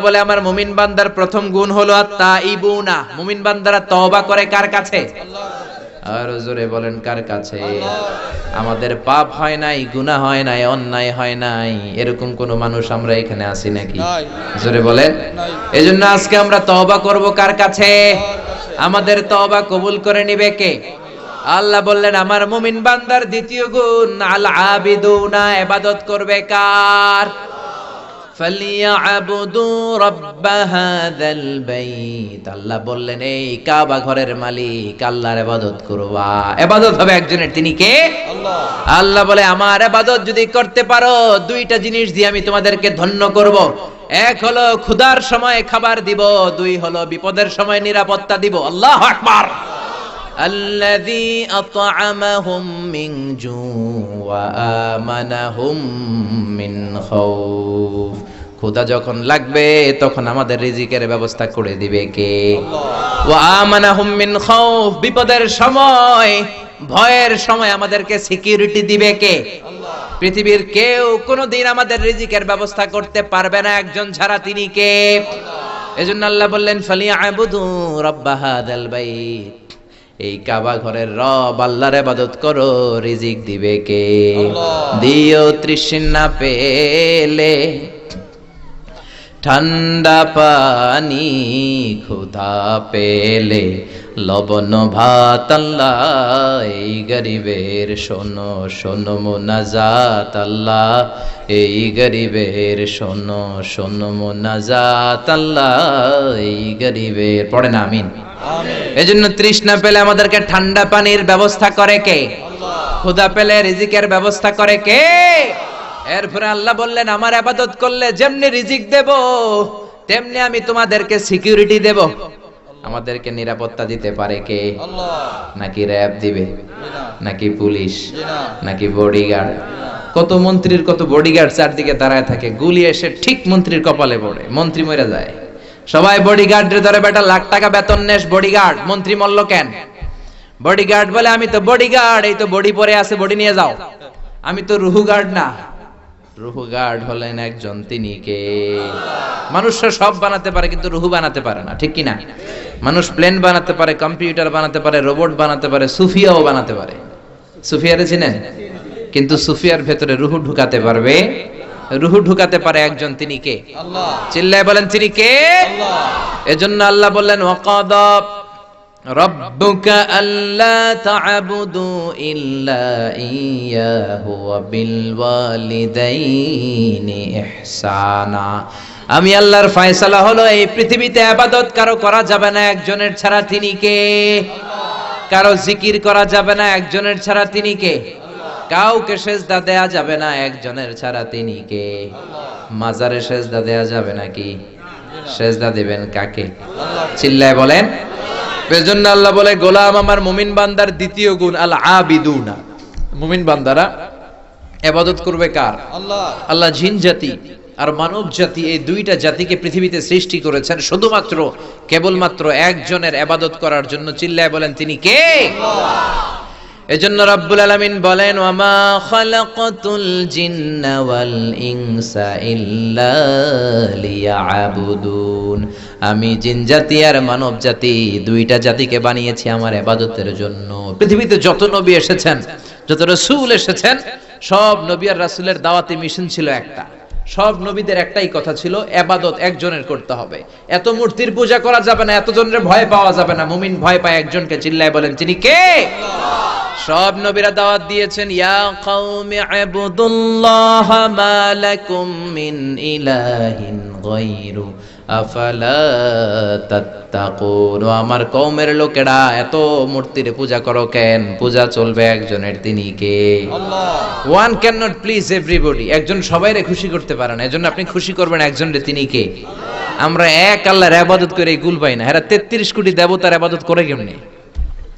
বলে আমার মুমিন বান্দার প্রথম গুণ হলো আত্মাইবুনা মুমিন বান্দারা তওবা করে কার কাছে? আর জোরে বলেন কার কাছে? আমাদের পাপ হয় নাই গুনাহ হয় নাই অন্যায় হয় নাই। এরকম কোন মানুষ আমরা এখানে আছি নাকি? জোরে বলেন। এজন্য আজকে আমরা তওবা করব কার কাছে? আমাদের তওবা কবুল করে নিবে কে? আল্লাহ বললেন আমার মুমিন বান্দার দ্বিতীয় গুণ আল আবিদুনা ইবাদত করবে কার ফালিয়াবুদু রাব্ব হাযাল বাইত আল্লাহ বললেন এই কাবা ঘরের মালিক আল্লাহর ইবাদত করবা। ইবাদত হবে একজনের তিনি কে? আল্লাহ বলে আমার ইবাদত যদি করতে পারো দুইটা জিনিস দিয়ে আমি তোমাদেরকে ধন্য করব। এক হলো ক্ষুধার সময় খাবার দিব দুই হলো বিপদের সময় নিরাপত্তা দিব। আল্লাহু আকবার। الذي أطعمهم من جوع وآمنهم من خوف ক্ষুধা যখন লাগবে তখন আমাদের রিজিকের ব্যবস্থা করে দিবে কে ওয়া আমানাহুম মিন খাউফ বিপদের সময় ভয়ের সময় আমাদেরকে সিকিউরিটি দিবে কে পৃথিবীর কেউ কোনোদিন আমাদের রিজিকের ব্যবস্থা করতে পারবে না একজন ছাড়া তিনি কে এজন্য আল্লাহ বললেন ফালিয়াবুদু রাব্বা হাদাল বাইত এই কাবা ঘরের রব আল্লাহর ইবাদত করো রিজিক দিবে কে। দিও তৃষ্ণা পেলে ঠান্ডা পানি ক্ষুধা পেলে লবণ ভাত আল্লাহ এই গরিবের শোনো শোনো মোনাজাত আল্লাহ এই গরিবের শোনো শোনো মোনাজাত আল্লাহ এই গরিবের পড়ে না আমিন। আমিন। এজন্য তৃষ্ণা পেলে আমাদেরকে ঠান্ডা পানির ব্যবস্থা করে কে? ক্ষুধা পেলে রিজিকের ব্যবস্থা করে কে? এরপরে আল্লাহ বললেন, আমার আবাদত করলে যেমনি রিজিক দেব, তেমনি আমি তোমাদেরকে সিকিউরিটি দেব। আমাদেরকে নিরাপত্তা দিতে পারে কে? নাকি র্যাব দিবে? নাকি পুলিশ? নাকি বডিগার্ড কত মন্ত্রীর কত বডিগার্ড চারদিকে দাঁড়ায় থাকে, গুলি এসে ঠিক মন্ত্রীর কপালে পড়ে, মন্ত্রী মরে যায়। সবাই বডিগার্ডের ধরে, বেটা, লাখ টাকা বেতন নেস বডিগার্ড মন্ত্রী মল্ল কেন? বডিগার্ড বলে, আমি তো বডিগার্ড এই তো বডি পরে আছে বডি নিয়ে যাও। আমি তো রুহু গার্ড না। রুহু গার্ড হলেন একজন তিনি কে মানুষরা সব বানাতে পারে কিন্তু রুহু বানাতে পারে না ঠিক কি না মানুষ প্লেন বানাতে পারে কম্পিউটার বানাতে পারে রোবট বানাতে পারে সুফিয়াও বানাতে পারে। সুফিয়ারে চিনেন? কিন্তু সুফিয়ার ভেতরে রুহু ঢুকাতে পারবে? রুহু ঢুকাতে পারে একজন তিনি কে? আল্লাহ। চিল্লায় বলেন তিনি কে? এজন্য আল্লাহ বললেন ওয়াকাদ আমি আল্লাহর ফয়সালা হলো এই পৃথিবীতে ইবাদত কারও করা যাবে না, একজনের ছাড়া তিনি কে? কারও জিকির করা যাবে না, একজনের ছাড়া তিনি কে? কাউকে সেজদা দেয়া যাবে না, একজনের ছাড়া তিনি কে? মাজারে সেজদা দেয়া যাবে নাকি? সেজদা দিবেন কাকে? চিল্লায় বলেন। এজন্য আল্লাহ বলে গোলাম আমার মুমিন বান্দার দ্বিতীয় গুণ আল আবিদুনা। মুমিন বান্দারা এবাদত করবে কার? আল্লাহ। আল্লাহ জিন জাতি আর মানব জাতি এই দুইটা জাতিকে পৃথিবীতে সৃষ্টি করেছেন শুধুমাত্র কেবলমাত্র একজনের এবাদত করার জন্য চিল্লায় বলেন তিনি কে? এজন্য রাব্বুল আলামিন বলেন, ওয়ামা খালাকাতুল জিন্না ওয়াল ইনসা ইল্লা লিয়াবুদুন। আমি জিন জাতি আর মানব জাতি দুইটা জাতিকে বানিয়েছি আমার ইবাদতের জন্য। পৃথিবীতে যত নবী এসেছেন, যত রাসূল এসেছেন, সব নবী আর রাসূলের দাওয়াতি মিশন ছিল একটা। সব নবীদের একটাই কথা ছিল, এবাদত একজনের করতে হবে। এত মূর্তির পূজা করা যাবে না এত জনের ভয় পাওয়া যাবে না। মুমিন ভয় পায় একজনকে, চিল্লায় বলেন তিনি কে? সব নবীরা দাওয়াত দিয়েছেন ইয়া কওমি ইবুদুল্লাহ মা লাকুম মিন ইলাহিন গায়রু আফালা তাত্তাকুন? আমার কওমের লোকেরা এত মূর্তির পূজা করো কেন? পূজা চলবে একজনের তিনি কে? Allah. One can not please everybody একজন সবাইরে খুশি করতে পারে না এজন্য আপনি খুশি করবেন একজনের তিনি কে? আমরা এক আল্লাহর আবাদত করে গুল পাই না। এরা তেত্রিশ কোটি দেবতার আবাদত করে কেমনি?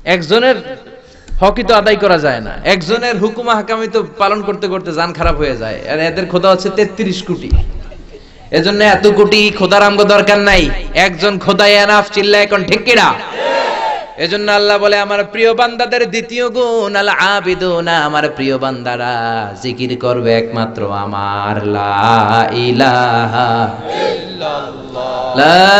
একজনের হকি তো আদায় করা যায় না। একজনের হুকুম হাকামি তো পালন করতে করতে যান খারাপ হয়ে যায়। আর এদের খোদা হচ্ছে তেত্রিশ কোটি। এজন্য এত কোটি খোদার আমগো দরকার নাই। একজন খোদাই এনাফ চিল্লা এখন ঠিক এজন্য আল্লাহ বলে, আমার প্রিয় বান্দাদের দ্বিতীয় গুণ, আল আবিদুনা, আমার প্রিয় বান্দারা, জিকির করবে একমাত্র আমার। লা ইলাহা লা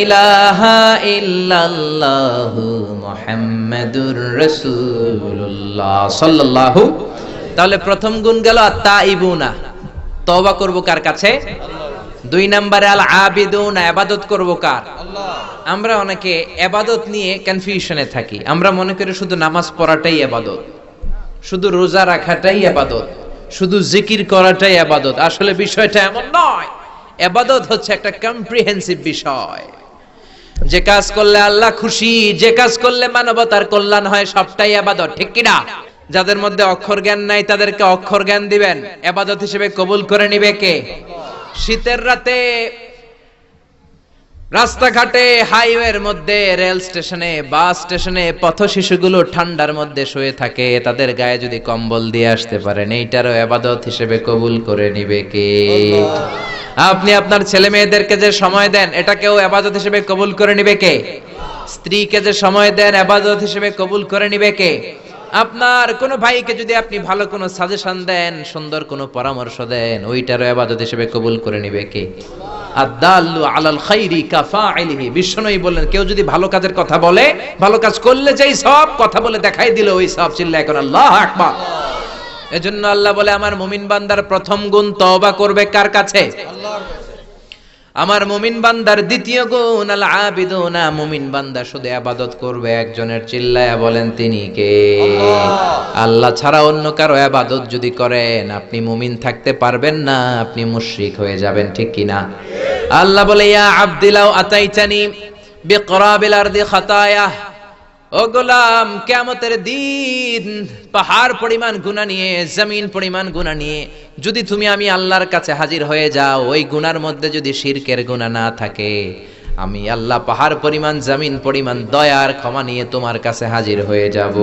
ইলাহা ইল্লাল্লাহু মুহাম্মাদুর রাসূলুল্লাহ সাল্লাল্লাহু তাহলে প্রথম গুণ গেল আত্তাইবুনা। তওবা করব কার কাছে? দুই নম্বরে আল আবিদুনা ইবাদত করব কার? আমরা অনেকে এবাদত নিয়ে কনফিউশনে থাকি। আমরা মনে করি শুধু নামাজ পড়াটাই এবাদত। শুধু রোজা রাখাটাই এবাদত। শুধু জিকির করাটাই এবাদত। আসলে বিষয়টা এমন নয়। এবাদত হচ্ছে একটা কম্প্রিহেন্সিভ বিষয়। যে কাজ করলে আল্লাহ খুশি, যে কাজ করলে মানবতার কল্যাণ হয়, সবটাই আবাদত ঠিক কিনা? যাদের মধ্যে অক্ষর জ্ঞান নাই, তাদেরকে অক্ষর জ্ঞান দিবেন। এবাদত হিসেবে কবুল করে নিবে কে? শীতের রাতে রাস্তাঘাটে হাইওয়ের মধ্যে রেল স্টেশনে বাস স্টেশনে পথ শিশুগুলো ঠান্ডার মধ্যে শুয়ে থাকে। তাদের গায়ে যদি কম্বল দিয়ে আসতে পারেন এইটারও এবাদত হিসেবে কবুল করে নিবে কে? আপনি আপনার ছেলে মেয়েদেরকে যে সময় দেন এটাকেও এবাদত হিসেবে কবুল করে নিবে কে? স্ত্রীকে যে সময় দেন এবাদত হিসেবে কবুল করে নিবে কে? আপনার কোনো ভাইকে যদি আপনি ভালো কোনো সাজেশন দেন, সুন্দর কোনো পরামর্শ দেন, ওইটারও এবাদত হিসেবে কবুল করে নিবে কে? আদাল্লু আলাল খাইরি কাফাইলিহি। বিশ্বনবী বললেন, কেউ যদি ভালো কাজের কথা বলে, ভালো কাজ করলে যেই সব কথা বলে দেখাই দিল, ওই সব চিল্লা এখন আল্লাহ আকবার। এজন্য আল্লাহ বলে, আমার মুমিন বান্দার প্রথম গুণ তওবা করবে কার কাছে? আমার মুমিন বান্দার দ্বিতীয় গুণ আল আবিদুনা মুমিন বান্দা শুধু আবাদত করবে একজনের চিল্লায়া বলেন তিনি কে? আল্লাহ। ছাড়া অন্য কারও আবাদত যদি করেন আপনি মুমিন থাকতে পারবেন না আপনি মুশরিক হয়ে যাবেন ঠিক কি না? আল্লাহ বলে ইয়া আব্দিলাও আতাইতানি বিকরাবিল আরদি খাতায়া। ও গোলাম কেমতের দিন পাহাড় পরিমাণ গুণা নিয়ে জমিন পরিমাণ গুণা নিয়ে যদি তুমি আমি আল্লাহর কাছে হাজির হয়ে যাও ওই গুনার মধ্যে যদি শিরকের গুণা না থাকে আমি আল্লাহ পাহাড় পরিমাণ জমিন পরিমাণ দয়ার ক্ষমা নিয়ে তোমার কাছে হাজির হয়ে যাব।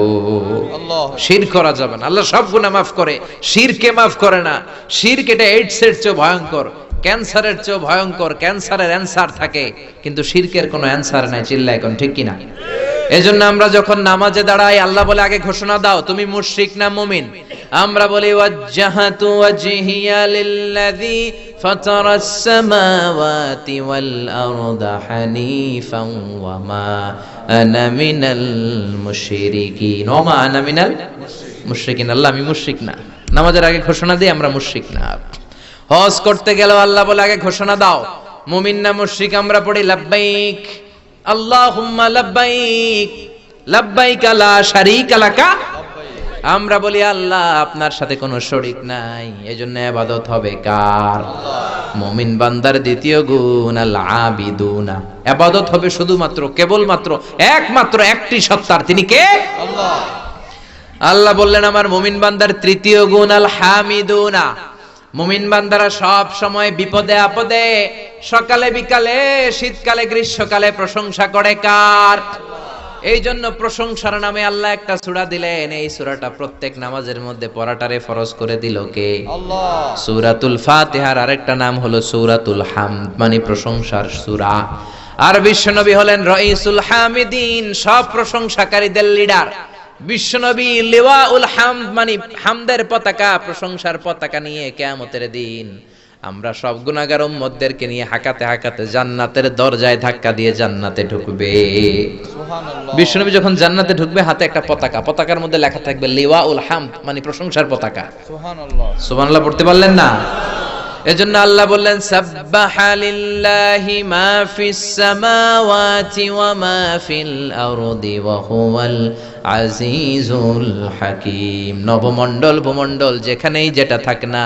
শির করা যাবে না। আল্লাহ সব গুণা মাফ করে। শিরকে মাফ করে না। শির কেটে এইডসের চেয়ে ভয়ঙ্কর। ক্যান্সারের চেয়ে ভয়ঙ্কর। ক্যান্সারের অ্যান্সার থাকে। কিন্তু শিরকের কোনো অ্যান্সার নাই। চিল্লা এখন ঠিক কিনা? এজন্য আমরা যখন নামাজে দাঁড়াই, আল্লাহ বলে, আগে ঘোষণা দাও, তুমি মুশরিক না মুমিন? আমরা বলি, ওয়াজ্জাহাতু ওয়াজহিয়া লিল্লাযী ফাতারাস সামাওয়াতি ওয়াল আরদা হানিফান ওয়া মা আনা মিনাল মুশরিকিন. ওয়া মা আনা মিনাল মুশরিকিন? আল্লাহ, আমি মুশরিক না। নামাজের আগে ঘোষণা দিই, আমরা মুশরিক না। হজ করতে গেলেও আল্লাহ বলে, আগে ঘোষণা দাও। মুমিন না মুশরিক, আমরা পড়ি, লাব্বাইক। আমরা বলি, আল্লাহ, আপনার সাথে কোনো শরীক নাই, এজন্য ইবাদত হবে কার? মুমিন বান্দার দ্বিতীয় গুণ, আল আবিদুনা। হবে শুধুমাত্র, কেবলমাত্র, একমাত্র একটি সত্তার। তিনি কে? আল্লাহ। আল্লাহ বললেন, আমার মুমিন বান্দার তৃতীয় গুণ, আল হামিদুনা। মুমিন বান্দারা সব সময় বিপদে আপদে সকালে বিকালে শীতকালে গ্রীষ্মকালে প্রশংসা করে কার? এই জন্য প্রশংসার নামে আল্লাহ একটা সূরা দিলেন। এই সূরাটা প্রত্যেক নামাজের মধ্যে পড়াটারে ফরজ করে দিল কে? সূরাতুল ফাতিহার আরেকটা নাম হলো সূরাতুল হামদ মানে প্রশংসার সূরা। আর বিশ্বনবী হলেন রঈসুল হামিদিন সব প্রশংসাকারীদের লিডার। বিশ্বনবী লিওয়াউল হামদ মানে হামদের পতাকা প্রশংসার পতাকা নিয়ে কেয়ামতের দিন। আমরা সব গুনাহগার উম্মতদেরকে নিয়ে হাকাতে হাকাতে জান্নাতের দরজায় ধাক্কা দিয়ে জান্নাতে ঢুকবে। বিশ্বনবী যখন জান্নাতে ঢুকবে হাতে একটা পতাকা। পতাকার মধ্যে লেখা থাকবে লিওয়া উল হামদ মানে প্রশংসার পতাকা। সুবহানাল্লাহ। সুবহানাল্লাহ পড়তে পারলেন না? এজন্য আল্লাহ বললেন সাব্বাহা লিল্লাহি মা ফিস সামাওয়াতি ওয়া মা ফিল আরদি ওয়া হুয়াল আজিজুল হাকিম। নবমণ্ডল ভূমণ্ডল যেখানেই যেটা থাক না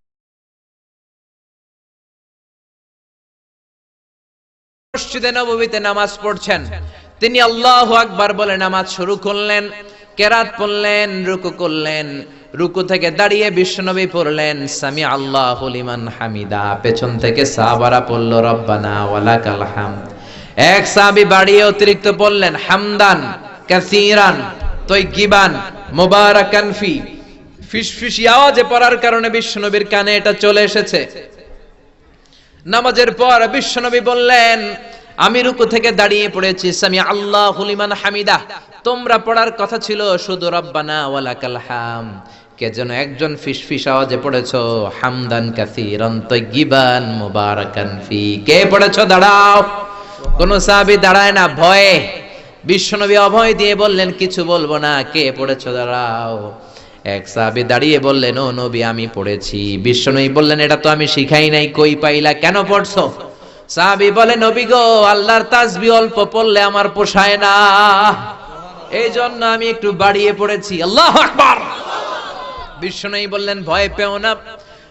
মসজিদে নববীতে নামাজ পড়ছেন। তিনি আল্লাহ আকবার বলে নামাজ শুরু করলেন, কেরাত পড়লেন, রুকু করলেন, রুকু থেকে দাঁড়িয়ে বিশ্বনবী পড়লেন, সামি আল্লাহ লিমান হামিদা পেছন থেকে সাহাবারা পড়ল, রব্বানা ওয়ালাকাল হামদ এক সাহাবী বাড়িয়ে অতিরিক্ত পড়লেন, হামদান, কাসীরান তৈগিবান মুবারাকান ফি ফিসফিসি আওয়াজে পড়ার কারণে বিশ্বনবীর কানে এটা চলে এসেছে। নামাজের পর বিশ্বনবী বললেন, আমি রুকু থেকে দাঁড়িয়ে পড়েছি। সামি আল্লাহ হুলিমান হামিদা। তোমরা পড়ার কথা ছিল, শুধু রব্বানা ওয়ালাকাল হাম। কে যেন একজন ফিসফিস আওয়াজে পড়েছো, হামদান কাসীরান তাইয়িবান মুবারাকান ফি। কে পড়েছো? দাঁড়াও। কোন সাহাবী দাঁড়ায় না, ভয়ে। বিশ্বনবী অভয় দিয়ে বললেন, কিছু বলব না, কে পড়েছো? দাঁড়াও। এক সাহাবী দাঁড়িয়ে বললেন, ও নবী, আমি পড়েছি। বিশ্বনবী বললেন, এটা তো আমি শিখাই নাই, কই পাইলা, কেন পড়ছো? সাহাবী বলে, নবী গো, আল্লাহর তাসবি অল্প পড়লে আমার পোষায় না। এই জন্য আমি একটু বাড়িয়ে পড়েছি। আল্লাহ আকবার! বিশ্বনবী বললেন, ভয় পেও না,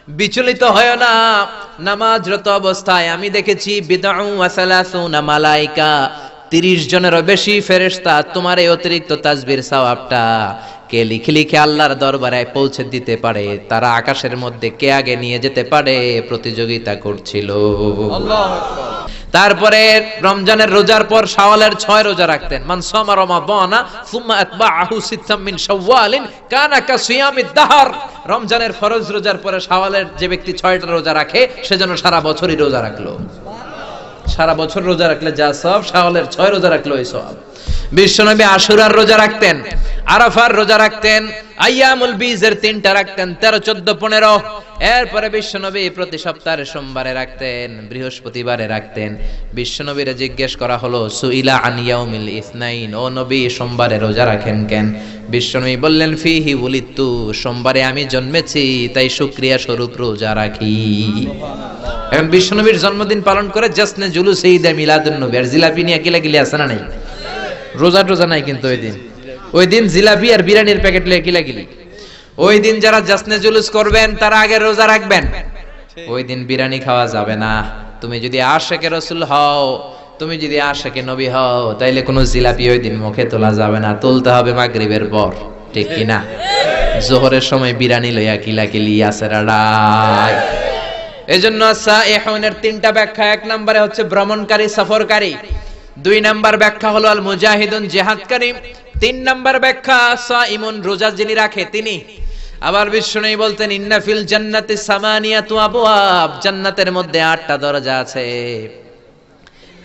বিচলিত হয় না। নামাজরত অবস্থায় আমি দেখেছি বিদআউ ওয়া সালাসুনা মালাইকা 30 জনেরও বেশি ফেরেশতা তোমার এই অতিরিক্ত তাসবির সওয়াবটা। কে লিখে লিখে আল্লাহর দরবারে পৌঁছে দিতে পারে, তারা আকাশের মধ্যে কে আগে নিয়ে যেতে পারে প্রতিযোগিতা করছিল। তারপরে রমজানের রোজার পর শাওয়ালের ছয় রোজা রাখতেন। মান সামা রমাদানা সুম্মা আতবাআহু সিত্তাম মিন শাওয়ালিন কানা কাসিয়ামিদ দাহর। রমজানের ফরজ রোজার পরে শাওয়ালের যে ব্যক্তি ছয়টা রোজা রাখে সেজন্য সারা বছরই রোজা রাখল। সারা বছর রোজা রাখলে যা সব, শাওয়ালের ছয় রোজা রাখল এই সব। বিশ্বনবী আশুরার রোজা রাখতেন, আরাফার রোজা রাখতেন আইয়ামুল বীজের তিনটা রাখতেন, তেরো, চোদ্দ, পনেরো। এরপরে বিশ্বনবী প্রতি সপ্তাহের সোমবারে রাখতেন, বৃহস্পতিবারে রাখতেন। বিশ্বনবীরে জিজ্ঞেস করা হলো, সুইলা আনিয়াউমিল ইসনাইন, ও নবী সোমবারে রোজা রাখেন কেন? বিশ্বনবী বললেন, ফিহি উলিত্তু, সোমবারে আমি জন্মেছি, তাই শুক্রিয়া স্বরূপ রোজা রাখি। এখন বিশ্বনবীর জন্মদিন পালন করে জাসনে জুলুস ঈদে মিলাদুন নবী। আর জিলাপি নিয়ে কিলা কিলি আছে না নাই? রোজা টোজা নাই কিন্তু ওই দিন। ওই দিন জিলাপি আর বিরিয়ানির প্যাকেট লিয়ে কিলা কিলি ওই দিন যারা জাসনে জুলুস করবেন, তারা আগে রোজা রাখবেন। ওই দিন বিরিয়ানি খাওয়া যাবে না। তুমি যদি আশেকে রসুল হও, তুমি যদি আশেকে নবী হও, তাইলে কোনো জিলাপি ওই দিন মুখে তোলা যাবে না। তুলতে হবে মাগরিবের পর, ঠিক কি না? জোহরের সময় বিরিয়ানি লইয়া কিলা কিলি আসেরাডাই এজন্য সাইহুনের তিনটা ব্যাখ্যা, এক নম্বরে হচ্ছে ভ্রমণকারী, সফরকারী। দুই নাম্বার ব্যাখ্যা হলো আল মুজাহিদুন জিহাদকারী তিন নাম্বার ব্যাখ্যা সাইমুন রোজা যিনি রাখে, তিনি। আবার বিষ্ণু বলতেন, ইন্না ফিল জান্নাতি সামানিয়াতু আবওয়াব। জান্নাতের মধ্যে আটটা দরজা আছে।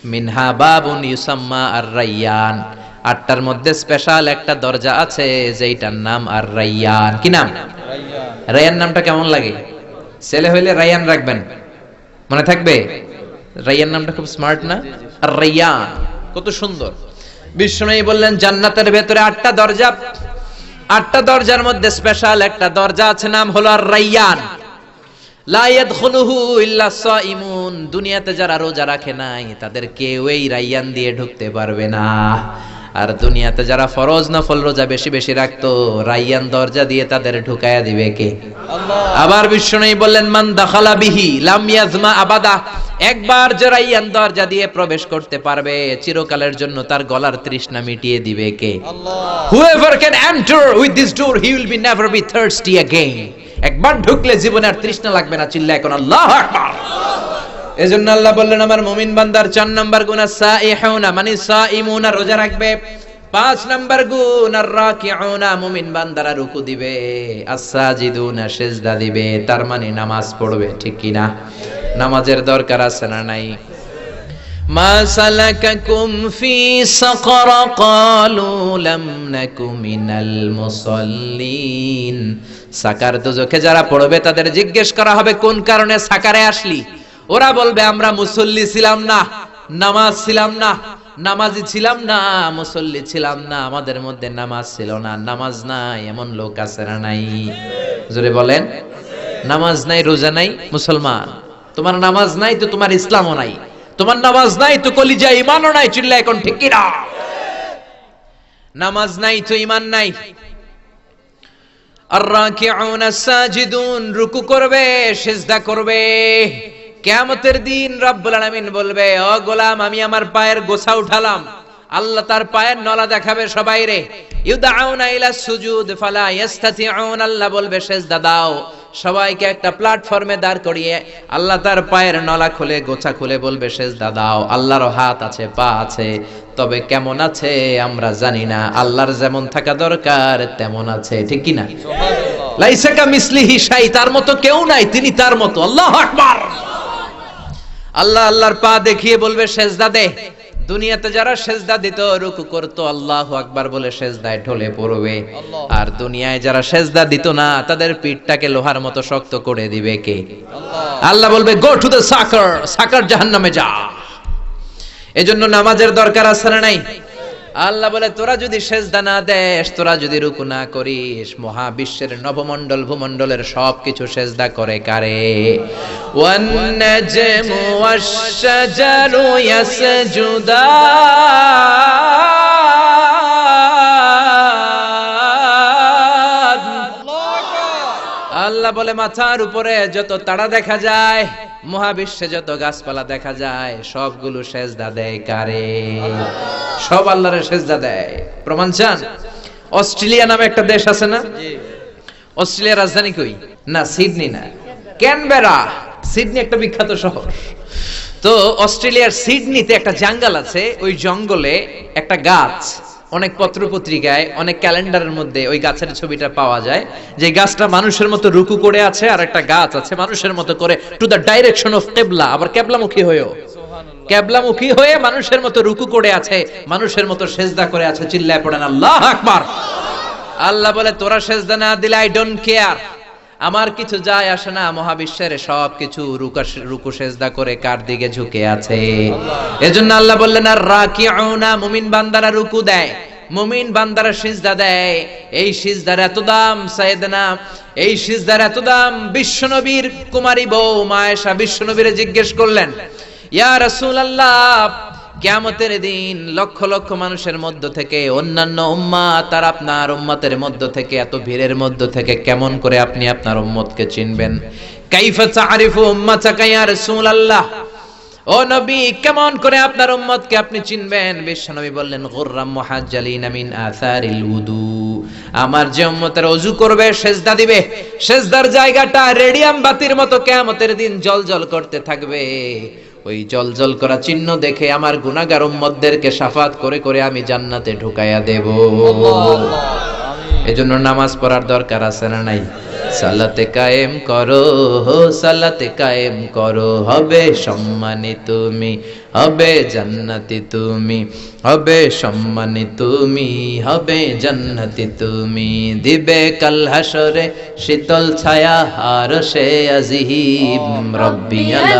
মিনহা বাবুন ইউসাম্মা আর রাইয়ান আটটার মধ্যে স্পেশাল একটা দরজা আছে, যেইটার নাম আর রাইয়ান কি নাম? রাইয়ান নামটা কেমন লাগে? ছেলে হইলে রাইয়ান রাখবেন। মনে থাকবে? রাইয়ান নামটা খুব স্মার্ট না? আর কত সুন্দর। বিষ্ণুই বললেন জান্নাতের ভেতরে আটটা দরজা। আটটা দরজার মধ্যে স্পেশাল একটা দরজা আছে নাম হলো আর সাইমুন দুনিয়াতে যারা রোজা রাখে নাই তাদের কেউ এই রাইয়ান দিয়ে ঢুকতে পারবে না। আর দুনিয়াতে যারা ফরজ নফল রোজা বেশি বেশি রাখতো রাইয়ান দরজা দিয়ে তাদের ঢুকায়া দিবে কে? আবার বিষ্ণু বললেন মান দাখালা বিহি লাম ইয়াজমা আবাদা। একবার যে রাইয়ান দরজা দিয়ে প্রবেশ করতে পারবে চিরকালের জন্য তার গলার তৃষ্ণা মিটিয়ে দিবে কে? whoever can enter with this door he will be never be thirsty again. একবার ঢুকলে জীবনে আর তৃষ্ণা লাগবে না চিল্লা এখন আল্লাহ আকবার। এজন্য আল্লাহ বললেন আমার মুমিন বান্দার চার নাম্বার গুণ সাইহুনা মানে সাইমুনা রোজা রাখবে। পাঁচ নাম্বার গুণ, আর রাকিউনা মুমিন বান্দারা রুকু দিবে আসাজিদুনা সেজদা দিবে, তার মানে নামাজ পড়বে, ঠিক কি না? নামাজের দরকার আছে না নাই? মা সালাকাকুম ফি সাকর ক্বালু লাম নাকু মিনাল মুসাল্লিন। সাকার তো চোখে যারা পড়বে, তাদের জিজ্ঞেস করা হবে, কোন কারণে সাকারে আসলি? ওরা বলবে, আমরা মুসল্লি ছিলাম না, নামাজ ছিলাম না নামাজি ছিলাম না, মুসল্লি ছিলাম না, আমাদের মধ্যে নামাজ ছিল না, নামাজ নাই, এমন লোক আছে না নাই। জোরে বলেন, নামাজ নাই, রোজা নাই, মুসলমান। তোমার নামাজ নাই তো তোমার ইসলামও নাই। তোমার নামাজ নাই তো কলিজা ইমানও নাই চিল্লা এখন ঠিক কিনা? নামাজ নাই তো ইমান নাই। আর রাকিউন সাজিদুন, রুকু করবে, সিজদা করবে। কিয়ামতের দিন রব্বুল আলামিন বলবে ও গোলাম আমি আমার পায়ের গোছা উঠালাম। আল্লাহ তার পায়ের নলা দেখাবে সবাই রে ইউদাউনা ইলা সুজুদ ফালা আল্লাহ বলবে সেজদা দাও। সবাইকে একটা প্ল্যাটফর্মে দাঁড় করিয়ে আল্লাহ তার পায়ের নলা খুলে গোছা খুলে বলবে সেজদা দাও। আল্লাহর হাত আছে পা আছে তবে কেমন আছে আমরা জানি না। আল্লাহর যেমন থাকা দরকার তেমন আছে। ঠিক কি না সুবহানাল্লাহ। লাইসাকা মিসলিহি শাই তার মতো কেউ নাই তিনি তার মতো। আল্লাহ আকবার। আল্লাহ আল্লাহর পা দেখিয়ে বলবে, সেজদা দে। দুনিয়াতে যারা সেজদা দিত, রুকু করতো, আল্লাহ আকবার বলে সেজদায় ঢলে পড়বে। আর দুনিয়ায় যারা সেজদা দিত না, তাদের পিঠটাকে লোহার মতো শক্ত করে দিবে কে? আল্লাহ আল্লাহ বলবে গো টু দ্য সাকার সাকার জাহান্নামে যা। এজন্য নামাজের দরকার আছে না নাই? আল্লাহ বলে, তোরা যদি সেজদা না দেশ তোরা যদি রুকু না করিস, মহাবিশ্বের নবমণ্ডল ভূমণ্ডলের সব কিছু সেজদা করে কারে? ওয়ান্নাজমু আল্লাহ বলে মাথার উপরে যত তারা দেখা যায় মহাবিশ্বে যত গাছপালা দেখা যায় সবগুলো সেজদা দেয় কারে? সব আল্লাহরে সেজদা দেয়। প্রমাণ চান? অস্ট্রেলিয়া নামে একটা দেশ আছে না? অস্ট্রেলিয়ার রাজধানী কই? না সিডনি না। ক্যানবেরা। সিডনি একটা বিখ্যাত শহর। তো অস্ট্রেলিয়ার সিডনিতে একটা জঙ্গল আছে ওই জঙ্গলে একটা গাছ। অনেক পত্র পত্রিকায় অনেক ক্যালেন্ডারের মধ্যে ওই গাছের ছবিটা পাওয়া যায়, যে গাছটা মানুষের মতো রুকু করে আছে আর একটা গাছ আছে মানুষের মতো করে টু দা ডাইরেকশন অফ কেবলা আবার কেবলামুখী হয়েও। কেবলামুখী হয়ে মানুষের মতো রুকু করে আছে, মানুষের মতো সেজদা করে আছে, চিল্লায় পড়েন, আল্লাহ আকবার। আল্লাহ বলে, তোরা সেজদা না দিলে আই ডোন্ট কেয়ার আমার কিছু যায় আসে না, মহাবিশ্বের সব কিছু রুকু সেজদা করে কার দিকে ঝুঁকে আছে? এজন্য আল্লাহ বললেন, আর রাকিউনা, মুমিন বান্দারা রুকু দেয়, মুমিন বান্দারা সিজদা দেয়। এই সিজদার এত দাম, সাইয়েদনা, এই সিজদার এত দাম, বিশ্বনবীর কুমারী বউ মায়েশা বিশ্বনবীরে জিজ্ঞেস করলেন, ইয়া রাসূলুল্লাহ কিয়ামতের দিন লক্ষ লক্ষ মানুষের মধ্য থেকে, অন্যান্য উম্মাত তার আপনার উম্মতের মধ্য থেকে, এত ভিড়ের মধ্য থেকে কেমন করে আপনি আপনার উম্মতকে চিনবেন? নবী চিনবেন? বললেন আমার যে উম্মতের অজু করবে, সেজদা দিবে। সেজদার জায়গাটা রেডিয়াম বাতির মতো কিয়ামতের দিন জলজল করতে থাকবে। ওই জলজল করা চিহ্ন দেখে আমার গুনাহগার উম্মতদেরকে শাফাত করে করে আমি জান্নাতে ঢুকাইয়া দেব। এজন্য নামাজ পড়ার দরকার আছে না নাই? সালাতে কায়েম করো হো সালাতে কায়েম করো। হবে সম্মানী তুমি, হবে জান্নাতি তুমি, হবে সম্মানী তুমি, হবে জান্নাতি তুমি। দিবে কাল হাসরে শীতল ছায়া, আর সে আজিম রব্বিয়াল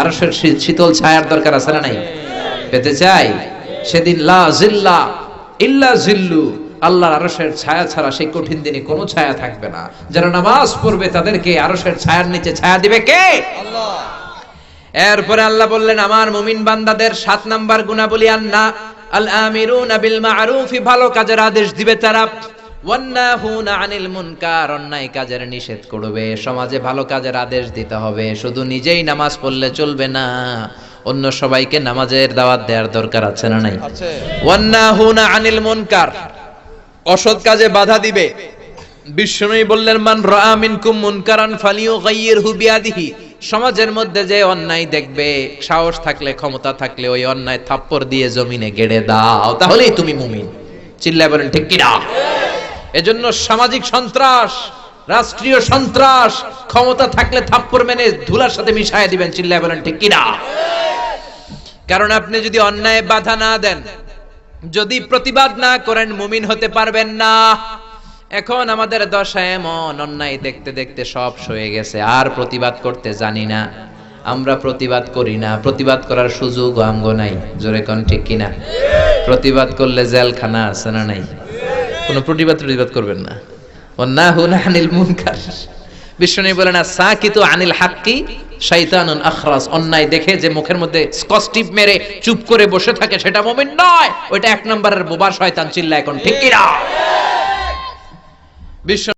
আর শীতল ছায়ার দরকার আছে না নাই? পেতে চাই? সেদিন লা জিল্লা ইল্লা জিল্লু। আল্লাহর আরশের ছায়া ছাড়া সেই কঠিন দিনে কোনো ছায়া থাকবে না। যারা নামাজ পড়বে তাদেরকে আরশের ছায়ার নিচে ছায়া দিবে কে? এরপরে আল্লাহ বললেন আমার মুমিন বান্দাদের সাত নাম্বার গুণাবলী আন্না। আল আমিরুনা বিল মারুফি ভালো কাজের আদেশ দিবে তারা। আনিল মুনকার অন্যায় কাজের নিষেধ করবে। সমাজে ভালো কাজের আদেশ দিতে হবে। শুধু নিজেই নামাজ পড়লে চলবে না। অন্য সবাইকে নামাজের দাওয়াত দেওয়ার দরকার আছে না নাই? ওয়ান্নাহুনা আনিল মুনকার অসৎ কাজে বাধা দিবে। বিষ্ণুই বললেন মান রাআ মিনকুম মুনকারান ফালিয়ুগাইয়িরহু বিয়াদিহি। সমাজের মধ্যে যে অন্যায় দেখবে সাহস থাকলে ক্ষমতা থাকলে ওই অন্যায় থাপ্পড় দিয়ে জমিনে গেড়ে দাও। তাহলেই তুমি মুমিন। চিল্লায় বলেন ঠিক কিনা? এজন্য সামাজিক সন্ত্রাস, রাষ্ট্রীয় সন্ত্রাস, ক্ষমতা থাকলে থাপ্পড় মেনে ধুলার সাথে মিশায় দিবেন, চিল্লায় বলেন, ঠিক কিনা? কারণ আপনি যদি অন্যায় বাধা না দেন, যদি প্রতিবাদ না করেন, মুমিন হতে পারবেন না। এখন আমাদের দশা এমন, অন্যায় দেখতে দেখতে সব সয়ে গেছে, আর প্রতিবাদ করতে জানি না। আমরা প্রতিবাদ করি না, প্রতিবাদ করার সুযোগ অঙ্গ নাই। জোরে কোন, ঠিক কিনা? প্রতিবাদ করলে জেলখানা আছে না নাই? কোনো প্রতিবাদ প্রতিবাদ করবেন না। অন্যাহুন আনিল মুনকার। বিষ্ণু বলেন না সাকিতু আনিল হাক্কি শয়তানুন আখরাস। অন্যায় দেখে যে মুখের মধ্যে স্কচটিপ মেরে চুপ করে বসে থাকে সেটা মোমেন নয়। ওইটা এক নম্বরের বোবার শয়তান চিল্লা এখন ঠিক কিনা? বিশ্ব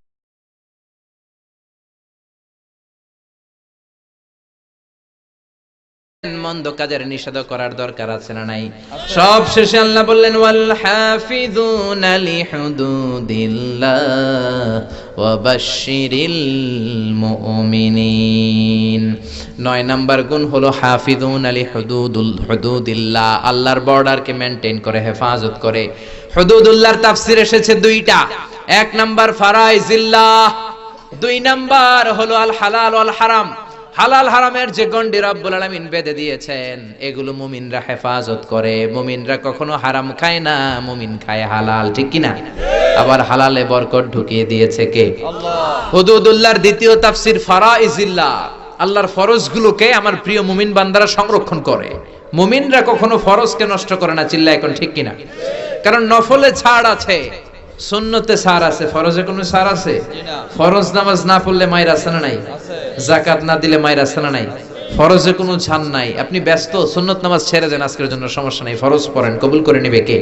মন্দ কাজের নিষেধ করার দরকার আছে না নাই? সব শেষে আল্লাহ বললেন ওয়াল হাফিযুনা লিহুদুদিল্লাহ ওয়া বাশশিরিল মুমিনিন নয় নাম্বার গুণ হলো, হাফিযুন আলি হুদুদুল হুদুদিল্লাহ। আল্লাহর বর্ডারকে মেনটেন করে, হেফাজত করে। হুদুদুল্লাহর তাফসীর এসেছে দুইটা। এক নাম্বার ফারাইজিল্লাহ, দুই নাম্বার হলো আল হালাল ওয়াল হারাম হালাল হারামের যে গন্ডি রব্বুল আলামিন বেঁধে দিয়েছেন এগুলো মুমিনরা হেফাজত করে। মুমিনরা কখনো হারাম খায় না মুমিন খায় হালাল ঠিক কিনা আবার হালালে বরকত ঢুকিয়ে দিয়েছে কে? আল্লাহ। হুদুদুল্লাহর দ্বিতীয় তাফসির ফারাইজিল্লাহ। আল্লাহর ফরজগুলোকে আমার প্রিয় মুমিন বান্দারা সংরক্ষণ করে। মুমিনরা কখনো ফরজকে নষ্ট করে না চিল্লা এখন ঠিক কিনা কারণ নফলে ছাড় আছে। সুন্নতে সার আছে, ফরজে কোনো সার আছে? ফরজ নামাজ না পড়লে মায়ের আছে নাই। জাকাত না দিলে মায়ের আছে নাই। ফরজে কোনো ছান নাই। আপনি ব্যস্ত, সুন্নত নামাজ ছেড়ে দেন, আজকের জন্য সমস্যা নাই। ফরজ পড়েন, কবুল করে নিবে কে?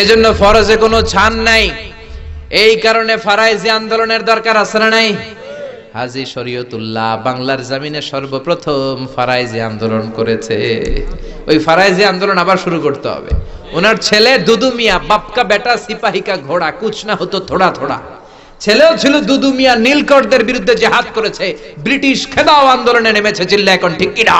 এই জন্য ফরজে কোনো ছান নাই। এই কারণে ফারাইজি আন্দোলনের দরকার আছে না নাই? হাজি শরীয়তুল্লাহ বাংলার জামিনে সর্বপ্রথম ফারাইজি আন্দোলন করেছে। ওই ফারাইজি আন্দোলন আবার শুরু করতে হবে। ওনার ছেলে দুদু মিয়া, বাপকা বেটা, সিপাহিকা ঘোড়া কুচনা হতো থোড়া থোড়া। ছেলেও ছিল দুদু মিয়া, নীলকরদের বিরুদ্ধে জেহাদ করেছে। ব্রিটিশ খেদাও আন্দোলনে নেমেছে চিল্লা এখন ঠিক কিনা